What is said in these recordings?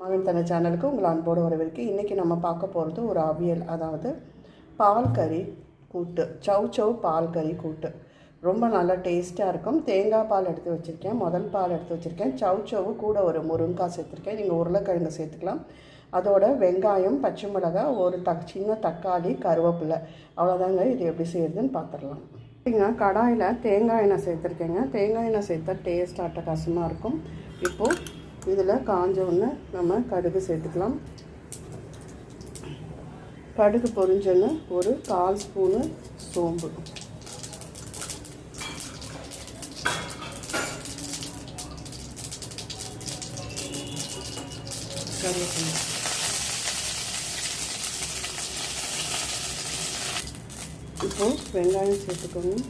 மகன் தன சேனலுக்கு உங்கள் அன்போடு வரவேற்கு இன்றைக்கி நம்ம பார்க்க போகிறது ஒரு அவியல். அதாவது பால் கறி கூட்டு சவ் சவ் பால் கறி கூட்டு. ரொம்ப நல்லா டேஸ்ட்டாக இருக்கும். தேங்காய் பால் எடுத்து வச்சுருக்கேன் முதல் பால் எடுத்து வச்சுருக்கேன். சவ் சவ் கூட ஒரு முருங்காய் சேர்த்துருக்கேன். நீங்கள் உருளைக்கிழங்கு சேர்த்துக்கலாம். அதோட வெங்காயம் பச்சை மிளகாய் ஒரு தக் சின்ன தக்காளி கருவேப்பிலை. அவ்வளோதாங்க. இது எப்படி செய்யுதுன்னு பார்த்துடலாம். பார்த்தீங்கன்னா கடாயில் தேங்காய் எண்ணெய் சேர்த்துருக்கேங்க. தேங்காய் எண்ணெய் சேர்த்தா டேஸ்ட் அட்டகாசமாக இருக்கும். இப்போது இதில் காஞ்ச உடனே நம்ம கடுகு சேர்த்துக்கலாம். கடுகு பொரிஞ்சோன்னு ஒரு கால் ஸ்பூனு சோம்பு. கருவேப்பிலை. இப்போது வெங்காயம் சேர்த்துக்கணும்.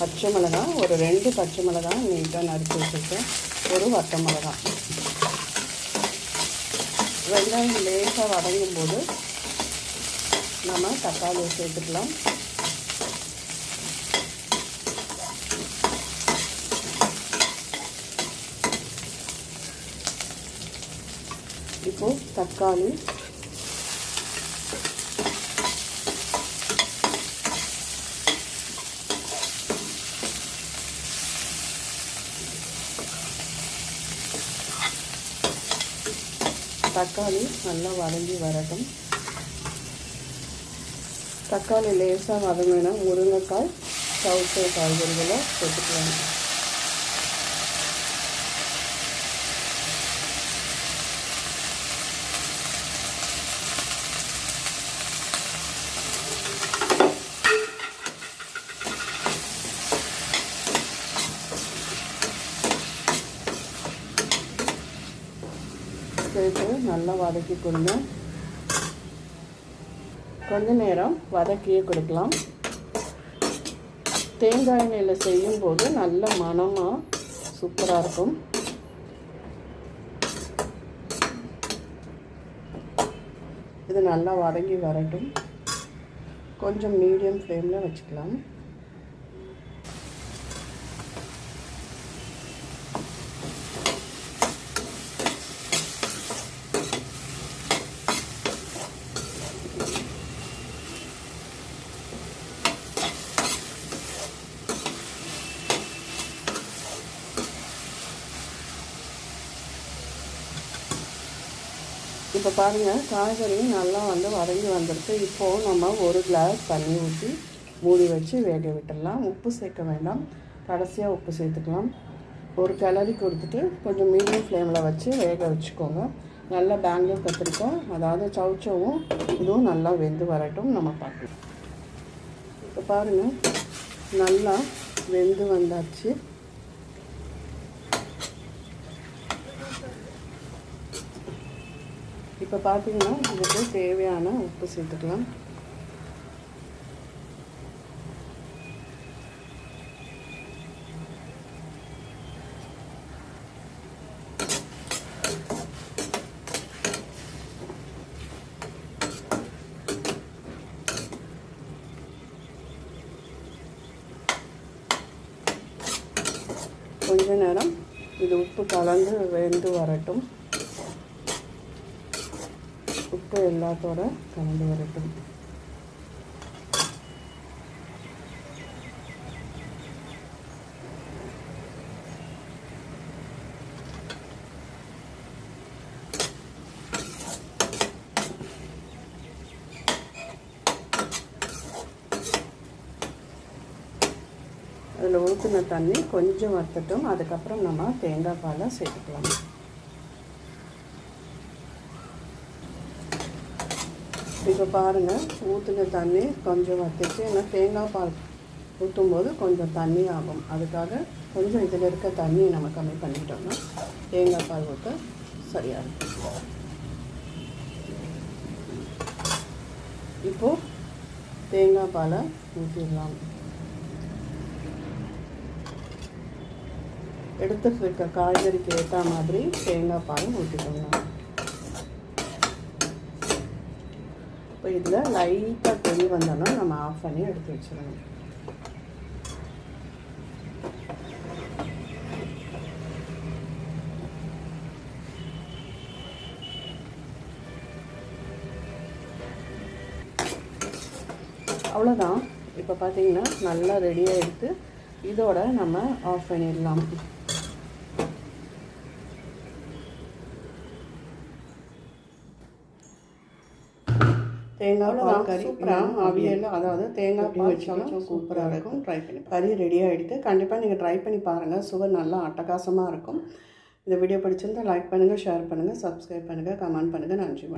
பச்சை மிளகா ஒரு ரெண்டு பச்சை மிளகா நீட்டாக நறுக்கி வச்சுருக்கேன். ஒரு வட்ட மிளகா. வெங்காயம் லேசாக வதங்கும் போது நம்ம தக்காளியை சேர்த்துக்கலாம். இப்போது தக்காளி தக்காளி நல்லா வதங்கி வரட்டும். தக்காளி லேசாக வதங்கினா முருங்கைக்காய் சவுத்த காய்கறிகளை போட்டுக்கலாம் சேர்த்து நல்லா வதக்கி கொடுங்க. கொஞ்ச நேரம் வதக்கியே கொடுக்கலாம். தேங்காய் எண்ணெயில் செய்யும்போது நல்ல மனமாக சூப்பராக இருக்கும். இது நல்லா வதங்கி வரட்டும். கொஞ்சம் மீடியம் ஃப்ளேமில் வச்சுக்கலாம். இப்போ பாருங்கள் காய்கறி நல்லா வந்து வதங்கி வந்துடுச்சு இப்போது நம்ம ஒரு கிளாஸ் தண்ணி ஊற்றி மூடி வச்சு வேக விட்டுடலாம். உப்பு சேர்க்க வேண்டாம். கடைசியாக உப்பு சேர்த்துக்கலாம். ஒரு கிளறி கொடுத்துட்டு கொஞ்சம் மீடியம் ஃப்ளேமில் வச்சு வேக வச்சுக்கோங்க. நல்லா பேங்களூர் கத்திரிக்கோம் அதாவது சவுச்சவும் இதுவும் நல்லா வெந்து வரட்டும் நம்ம பார்க்கலாம். இப்போ பாருங்கள் நல்லா வெந்து வந்தாச்சு. இப்போ பார்த்தீங்கன்னா இதுக்கு தேவையான உப்பு சேர்த்துக்கலாம். கொஞ்ச நேரம் இது உப்பு கலந்து வெந்து வரட்டும். உப்பு எல்லாத்தோட கலந்து வரட்டும். அதில் ஊற்றின தண்ணி கொஞ்சம் வறுத்துட்டும். அதுக்கப்புறம் நம்ம தேங்காய் பாலை சேர்த்துக்கலாம். இப்போ பாருங்கள் ஊற்றின தண்ணி கொஞ்சம் வற்றிச்சு ஏன்னா தேங்காய் பால் ஊற்றும் போது கொஞ்சம் தண்ணி ஆகும். அதுக்காக கொஞ்சம் இதில் இருக்க தண்ணி நம்ம கம்மி பண்ணிட்டோம்னா தேங்காய் பால் ஊற்ற சரியாக இருக்கும். இப்போது தேங்காய் பாலை ஊற்றிடலாம் எடுத்துருக்க காய்கறிக்கு ஏற்ற மாதிரி தேங்காய் பால் ஊற்றிக்கோங்க இப்போ இதில் லைட்டாக தெளி வந்தோன்னா நம்ம ஆஃப் பண்ணி எடுத்து வச்சிடணும். அவ்வளோதான் இப்போ பார்த்தீங்கன்னா நல்லா ரெடியாக எடுத்து இதோட நம்ம ஆஃப் பண்ணிடலாம். தேங்காய் பால் கறி சூப்பராக அவியல் அதாவது தேங்காய் பால் வச்சாலும் சூப்பராக இருக்கும். ட்ரை பண்ணி கறி ரெடியாக எடுத்து கண்டிப்பாக நீங்கள் ட்ரை பண்ணி பாருங்கள் சுவை நல்லா அட்டகாசமாக இருக்கும். இந்த வீடியோ பிடிச்சிருந்தா லைக் பண்ணுங்கள் ஷேர் பண்ணுங்கள் சப்ஸ்கிரைப் பண்ணுங்கள் கமெண்ட் பண்ணுங்கள் நன்றி